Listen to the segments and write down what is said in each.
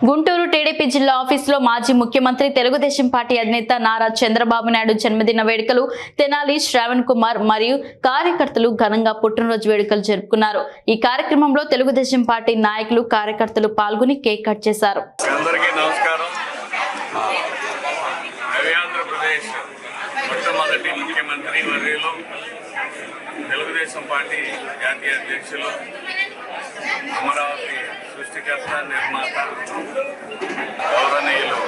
Guntur TDP జిల్లా ఆఫీసులో మాజీ ముఖ్యమంత్రి తెలుగుదేశం పార్టీ అధినేత నారా చంద్రబాబు నాయుడు జన్మదిన వేడుకలు తెనాలి శ్రావణ్ కుమార్ మరియు కార్యకర్తలు ఘనంగా పుట్టినరోజు వేడుకలు జరుపుకున్నారు. ఈ కార్యక్రమంలో తెలుగుదేశం పార్టీ నాయకులు కార్యకర్తలు పాల్గొని కేక్ కట్ చేశారు. తెలుగుదేశం పార్టీ జాతీయ అధ్యక్షులు అమరావతి సృష్టికర్త నిర్మాత గౌరవనీయులు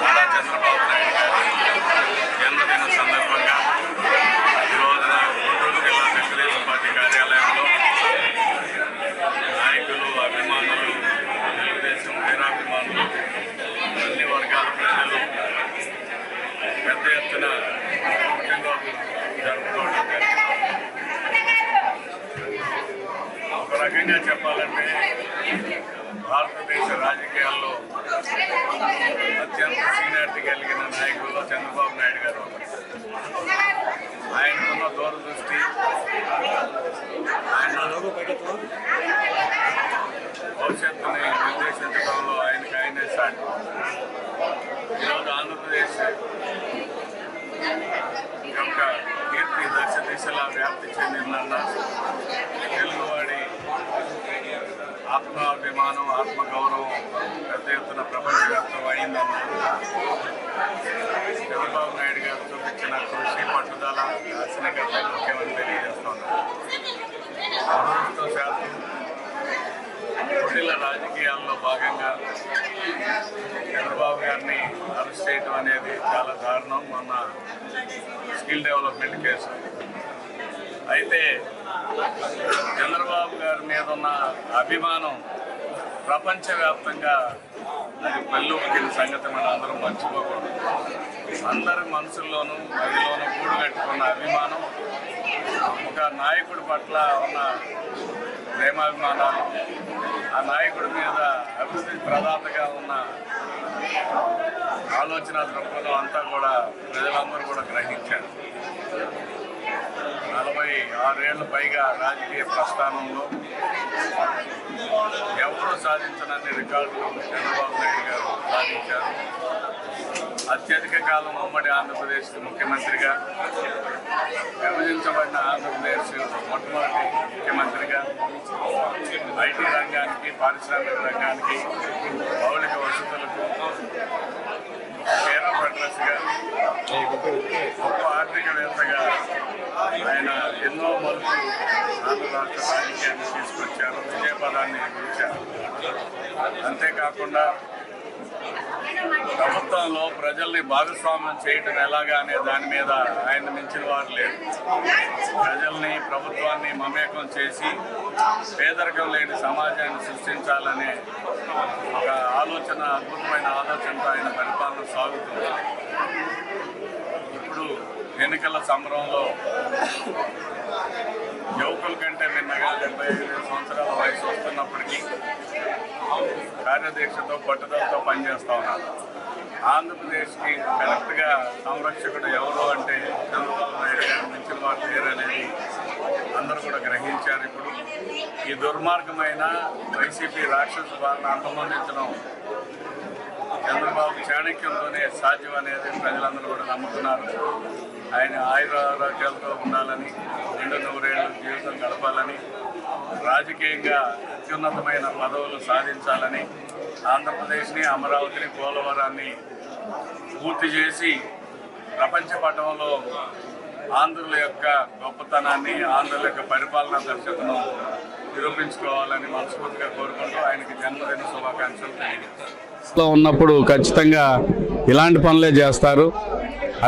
నారా చంద్రబాబు నాయుడు గారి. జన్మదిన సందర్భంగా ఈ రోజున గుంటూరు జిల్లా తెలుగుదేశం పార్టీ కార్యాలయంలో నాయకులు అభిమానులు తెలుగుదేశం వీరాభిమానులు అన్ని వర్గాల ప్రజలు పెద్ద ఎత్తున పుట్టినరోజు జరుపుకోవడం జరిగింది. ఒక రకంగా చెప్పాలంటే భారతదేశ రాజకీయాల్లో అత్యంత సీనియారిటీ కలిగిన నాయకుల్లో చంద్రబాబు నాయుడు గారు ఆయనకున్న దూరదృష్టి ఆయన భవిష్యత్తుని నిర్దేశించడంలో ఆయనకి ఆయనే సాటి. ఈరోజు ఆంధ్రప్రదేశ్ యొక్క కీర్తి దశ దిశలా వ్యాప్తి చెందిందన్న ఆత్మాభిమానం ఆత్మగౌరవం పెద్ద ఎత్తున ప్రపంచవ్యాప్తం అయిందన్నారు చంద్రబాబు నాయుడు గారు చూపించిన కృషి పట్టుదల దార్శనికత ముఖ్యమని తెలియజేస్తున్నారు అభివృద్ధితో శాతం కుటిల రాజకీయాల్లో భాగంగా చంద్రబాబు గారిని అరెస్ట్ చేయడం అనేది చాలా దారుణం మొన్న స్కిల్ డెవలప్మెంట్ కేసు. అయితే చంద్రబాబు గారి మీద ఉన్న అభిమానం ప్రపంచవ్యాప్తంగా అది పల్లెకిన సంగతి మనం అందరం మర్చిపోకూడదు. అందరి మనసుల్లోనూ మదిలోనూ గూడు కట్టుకున్న అభిమానం ఒక నాయకుడి పట్ల ఉన్న ప్రేమాభిమానాలు ఆ నాయకుడి మీద అభివృద్ధి ప్రదాతగా ఉన్న ఆలోచన దృక్పథం అంతా కూడా ప్రజలందరూ కూడా గ్రహించారు. నలభై ఆరేళ్ళ పైగా రాజకీయ ప్రస్థానంలో ఎవరు సాధించనన్ని రికార్డులు చంద్రబాబు నాయుడు గారు సాధించారు. అత్యధిక కాలం ఉమ్మడి ఆంధ్రప్రదేశ్ ముఖ్యమంత్రిగా విభజించబడిన ఆంధ్రప్రదేశ్ మొట్టమొదటి ముఖ్యమంత్రిగా ఐటీ రంగానికి పారిశ్రామిక రంగానికి మౌలిక వసతులకు కాకుండా ప్రభుత్వంలో ప్రజల్ని భాగస్వామ్యం చేయటం ఎలాగా అనే దాని మీద ఆయన మించిన వారు లేరు. ప్రజల్ని ప్రభుత్వాన్ని మమేకం చేసి పేదరికం లేని సమాజాన్ని సృష్టించాలనే ఒక ఆలోచన అద్భుతమైన ఆలోచనతో ఆయన పరిపాలన సాగుతుంది. ఇప్పుడు ఎన్నికల సంబరంలో యువకుల కంటే నిన్నగా డెబ్బై ఐదు కార్యదీక్షతో పట్టుదలతో పనిచేస్తా ఉన్నారు. ఆంధ్రప్రదేశ్కి కరెక్ట్గా సంరక్షకుడు ఎవరు అంటే చంద్రబాబు నాయుడు గారు మించిన వారు లేరనేది అందరూ కూడా గ్రహించారు ఇప్పుడు. ఈ దుర్మార్గమైన వైసీపీ రాక్షస పాలన అంతమొందించడం చంద్రబాబు చాణక్యంతోనే సాధ్యం అనేది ప్రజలందరూ కూడా నమ్ముతున్నారు. ఆయన ఆయుర ఆరోగ్యాలతో ఉండాలని రెండు నూరేళ్ళు జీవితం గడపాలని రాజకీయంగా అత్యున్నతమైన పదవులు సాధించాలని ఆంధ్రప్రదేశ్ని అమరావతిని పోలవరాన్ని పూర్తి చేసి ప్రపంచ పటంలో ఆంధ్రుల యొక్క గొప్పతనాన్ని ఆంధ్రుల యొక్క పరిపాలనా దర్శకను నిరూపించుకోవాలని మనస్ఫూర్తిగా కోరుకుంటూ ఆయనకి జన్మదిన శుభాకాంక్షలు తెలియజేస్తాను. ఉన్నప్పుడు ఖచ్చితంగా ఇలాంటి పనులే చేస్తారు.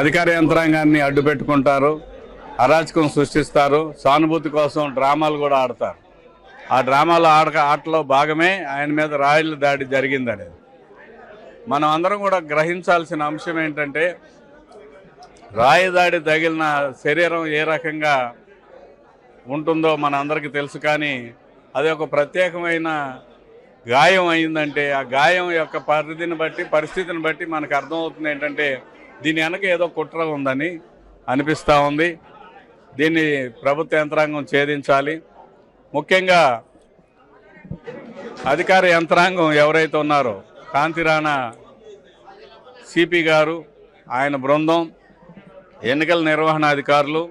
అధికార యంత్రాంగాన్ని అడ్డు పెట్టుకుంటారు అరాచకం సృష్టిస్తారు. సానుభూతి కోసం డ్రామాలు కూడా ఆడతారు. ఆ డ్రామాలో ఆడక ఆటలో భాగమే ఆయన మీద రాయల దాడి జరిగిందనేది. మనం అందరం కూడా గ్రహించాల్సిన అంశం ఏంటంటే రాయదాడి తగిలిన శరీరం ఏ రకంగా ఉంటుందో మన అందరికీ తెలుసు కానీ అది ఒక ప్రత్యేకమైన గాయం అయిందంటే ఆ గాయం యొక్క పరిధిని బట్టి పరిస్థితిని బట్టి మనకు అర్థమవుతుంది ఏంటంటే దీని వెనక ఏదో కుట్ర ఉందని అనిపిస్తూ ఉంది. దీన్ని ప్రభుత్వ యంత్రాంగం ఛేదించాలి. ముఖ్యంగా అధికార యంత్రాంగం ఎవరైతే ఉన్నారో కాంతిరాణా సిపి గారు ఆయన బృందం ఎన్నికల నిర్వహణాధికారులు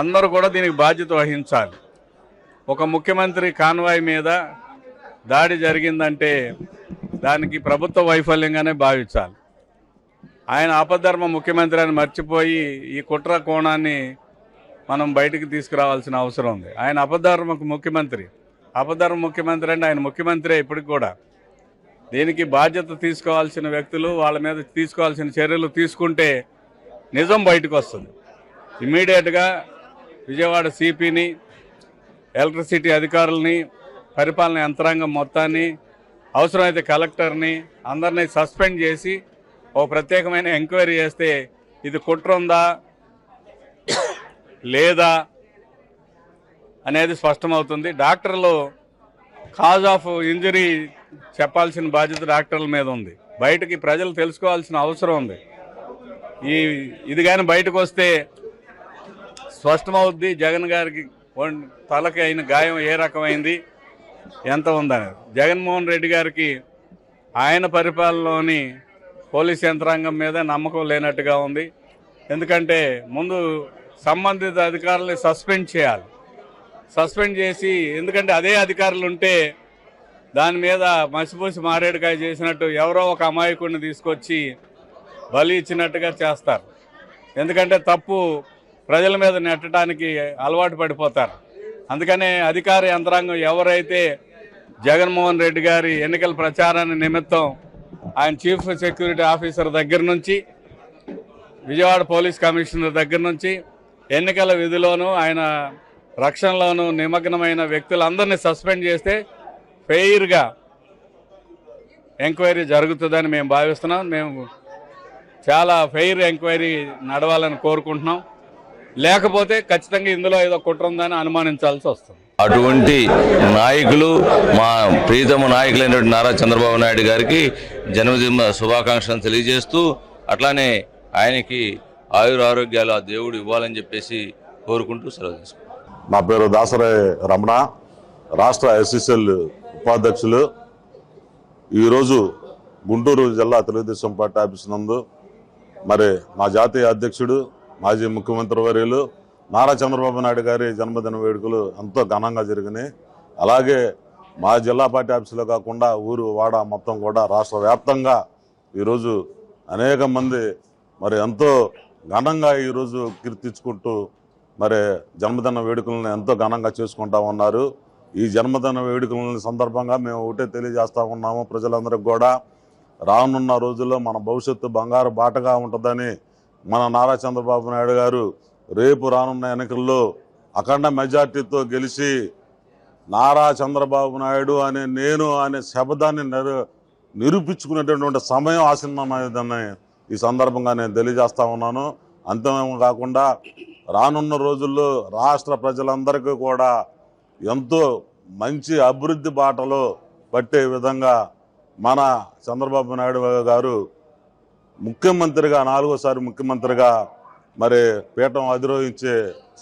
అందరూ కూడా దీనికి బాధ్యత వహించాలి. ఒక ముఖ్యమంత్రి కాన్వాయ్ మీద దాడి జరిగిందంటే దానికి ప్రభుత్వ వైఫల్యంగానే భావించాలి. ఆయన ఆపద్ధర్మ ముఖ్యమంత్రి అని మర్చిపోయి ఈ కుట్ర కోణాన్ని మనం బయటికి తీసుకురావాల్సిన అవసరం ఉంది. ఆయన అపధర్మ ముఖ్యమంత్రి. అపధర్మ ముఖ్యమంత్రి అంటే ఆయన ముఖ్యమంత్రి ఇప్పటికి కూడా. దీనికి బాధ్యత తీసుకోవాల్సిన వ్యక్తులు వాళ్ళ మీద తీసుకోవాల్సిన చర్యలు తీసుకుంటే నిజం బయటకు వస్తుంది. ఇమ్మీడియట్గా విజయవాడ సిపిని ఎలక్ట్రిసిటీ అధికారులని పరిపాలన యంత్రాంగం మొత్తాన్ని అవసరమైతే కలెక్టర్ని అందరినీ సస్పెండ్ చేసి ఓ ప్రత్యేకమైన ఎంక్వైరీ చేస్తే ఇది కుట్ర ఉందా? లేదా అనేది స్పష్టమవుతుంది. డాక్టర్లు కాజ్ ఆఫ్ ఇంజరీ చెప్పాల్సిన బాధ్యత డాక్టర్ల మీద ఉంది. బయటకి ప్రజలు తెలుసుకోవాల్సిన అవసరం ఉంది. ఈ ఇది కానీ బయటకు వస్తే స్పష్టమవుద్ది. జగన్ గారికి తలకి అయిన గాయం ఏ రకమైంది? ఎంత ఉందనేది. జగన్మోహన్ రెడ్డి గారికి ఆయన పరిపాలనలోని పోలీస్ యంత్రాంగం మీద నమ్మకం లేనట్టుగా ఉంది. ఎందుకంటే ముందు సంబంధిత అధికారుల్ని సస్పెండ్ చేయాలి. సస్పెండ్ చేసి ఎందుకంటే అదే అధికారులు ఉంటే దాని మీద మసిపూసి మారేడుకాయ చేసినట్టు ఎవరో ఒక అమాయకుడిని తీసుకొచ్చి బలి ఇచ్చినట్టుగా చేస్తారు. ఎందుకంటే తప్పు ప్రజల మీద నెట్టడానికి అలవాటు పడిపోతారు. అందుకనే అధికార యంత్రాంగం ఎవరైతే జగన్మోహన్ రెడ్డి గారి ఎన్నికల ప్రచారాన్ని నిమిత్తం ఆయన చీఫ్ సెక్యూరిటీ ఆఫీసర్ దగ్గర నుంచి విజయవాడ పోలీస్ కమిషనర్ దగ్గర నుంచి ఎన్నికల విధిలోనూ ఆయన రక్షణలోనూ నిమగ్నమైన వ్యక్తులందరినీ సస్పెండ్ చేస్తే ఫెయిర్గా ఎంక్వైరీ జరుగుతుందని మేము భావిస్తున్నాం. మేము చాలా ఫెయిర్ ఎంక్వైరీ నడవాలని కోరుకుంటున్నాం. లేకపోతే ఖచ్చితంగా ఇందులో ఏదో కుట్ర ఉందని అనుమానించాల్సి వస్తుంది. అటువంటి నాయకులు మా ప్రీతమ నాయకులైనటువంటి నారా చంద్రబాబు నాయుడు గారికి జన్మదిన శుభాకాంక్షలు తెలియజేస్తూ అట్లానే ఆయనకి ఆయుర ఆరోగ్యాలు ఆ దేవుడు ఇవ్వాలని చెప్పేసి కోరుకుంటూ సెలవు తీసుకుంటాం నా పేరు దాసరాయ రమణ రాష్ట్ర ఎస్ఎస్ఎల్ ఉపాధ్యక్షులు. ఈరోజు గుంటూరు జిల్లా తెలుగుదేశం పార్టీ ఆఫీస్ నందు మరి మా జాతీయ అధ్యక్షుడు మాజీ ముఖ్యమంత్రి వర్యులు నారా చంద్రబాబు నాయుడు గారి జన్మదిన వేడుకలు ఎంతో ఘనంగా జరిగినాయి. అలాగే మా జిల్లా పార్టీ ఆఫీసులో కాకుండా ఊరు వాడ మొత్తం కూడా రాష్ట్ర వ్యాప్తంగా ఈరోజు అనేక మంది మరి ఎంతో ఘనంగా ఈరోజు కీర్తించుకుంటూ మరి జన్మదిన వేడుకలను ఎంతో ఘనంగా చేసుకుంటా ఉన్నారు. ఈ జన్మదిన వేడుకల సందర్భంగా మేము ఒకటే తెలియజేస్తూ ఉన్నాము ప్రజలందరికీ కూడా. రానున్న రోజుల్లో మన భవిష్యత్తు బంగారు బాటగా ఉంటుందని మన నారా చంద్రబాబు నాయుడు గారు రేపు రానున్న ఎన్నికల్లో అఖండ మెజార్టీతో గెలిచి నారా చంద్రబాబు నాయుడు అనే నేను అనే శబ్దాన్ని నిరూపించుకునేటటువంటి సమయం ఆసన్నమైందని ఈ సందర్భంగా నేను తెలియజేస్తా ఉన్నాను. అంతే కాకుండా రానున్న రోజుల్లో రాష్ట్ర ప్రజలందరికీ కూడా ఎంతో మంచి అభివృద్ధి బాటలో పట్టే విధంగా మన చంద్రబాబు నాయుడు గారు ముఖ్యమంత్రిగా నాలుగోసారి ముఖ్యమంత్రిగా మరి పీఠం అధిరోహించే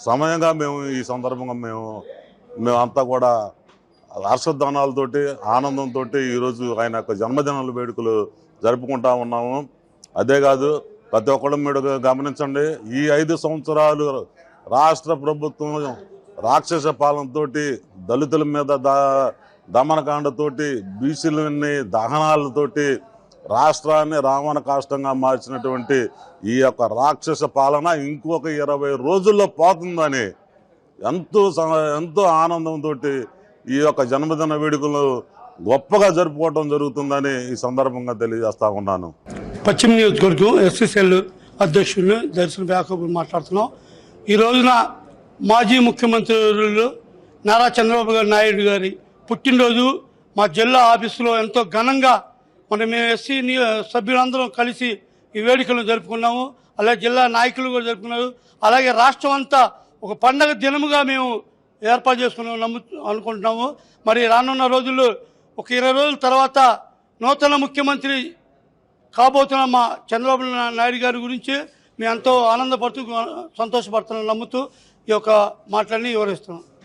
సమయంగా మేము ఈ సందర్భంగా మేము మేమంతా కూడా హర్షధ్వానాలతోటి ఆనందంతో ఈరోజు ఆయన యొక్క జన్మదినాల వేడుకలు జరుపుకుంటా ఉన్నాము. అదే కాదు ప్రతి ఒక్కళ్ళు మీరు గమనించండి ఈ ఐదు సంవత్సరాలు రాష్ట్ర ప్రభుత్వం రాక్షస పాలనతోటి దళితుల మీద దా దమనకాండతోటి బీసీలని దహనాలతోటి రాష్ట్రాన్ని రావణ కాష్టంగా మార్చినటువంటి ఈ యొక్క రాక్షస పాలన ఇంకొక ఇరవై రోజుల్లో పోతుందని ఎంతో స- ఎంతో ఆనందంతో ఈ యొక్క జన్మదిన వేడుకలు గొప్పగా జరుపుకోవడం జరుగుతుందని ఈ సందర్భంగా తెలియజేస్తా ఉన్నాను. పశ్చిమ నియోజకవర్గం ఎస్ఎస్ఎల్ అధ్యక్షుడిని దర్శన వ్యాకబుల్ మాట్లాడుతున్నాం. ఈ రోజున మాజీ ముఖ్యమంత్రులు నారా చంద్రబాబు గారు నాయుడు గారి పుట్టినరోజు మా జిల్లా ఆఫీసులో ఎంతో ఘనంగా మన మేము ఎస్సీ నియో- సభ్యులందరం కలిసి ఈ వేడుకలను జరుపుకున్నాము. అలాగే జిల్లా నాయకులు కూడా జరుపుకున్నారు. అలాగే రాష్ట్రం అంతా ఒక పండగ దినముగా మేము ఏర్పాటు చేసుకున్నాం నమ్ము అనుకుంటున్నాము. మరి రానున్న రోజుల్లో ఒక ఇరవై రోజుల తర్వాత నూతన ముఖ్యమంత్రి కాబోతున్న మా చంద్రబాబు నాయుడు గారి గురించి మేము ఎంతో ఆనందపడుతూ సంతోషపడుతున్నాం నమ్ముతూ ఈ యొక్క మాటలన్నీ వివరిస్తున్నాం.